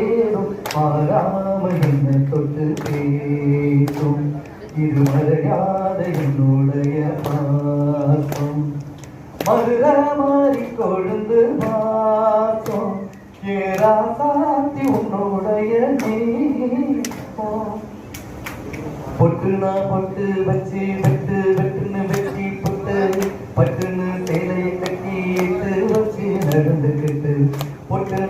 ஏதும் மாறாமல் என்ன தொட்டு பேசும். இது மறையாத என்னுடைய பாசம். மதுர மாறி கொழுந்து மாசம் ஏரா சாத்தி உன்னுடைய நீசம். பொட்டு வச்சு வெட்டு வெட்டுன்னு வெட்டி புட்டு பட்டுன்னு சேலையை கட்டி வச்சு நடந்துக்கிட்டு பொட்டு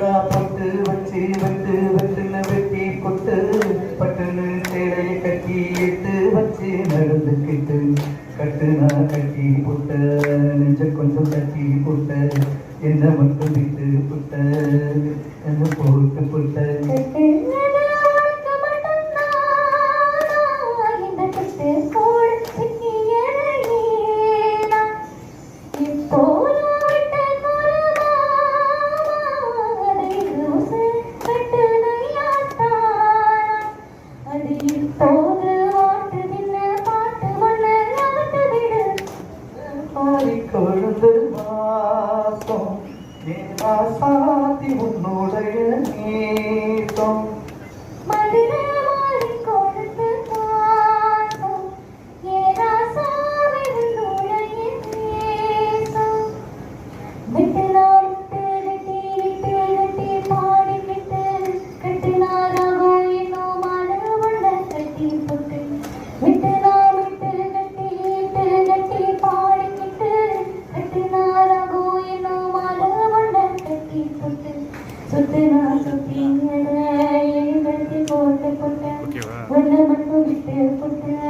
வச்சு நடந்துக்கிட்டு கட்டுனா கட்டி புட்ட நெஞ்ச கொஞ்சம் கட்டி புட்ட என்ன மட்டும் விட்டு புட்ட என்ன போட்டு புட்ட. வாசம் ஏனா சாத்தி உன்னுடைய நீ சுத்தினா சுத்திங்கட எழுபத்தி போட்டு போட்ட ஒன்ன மட்டும் விட்டு போட்ட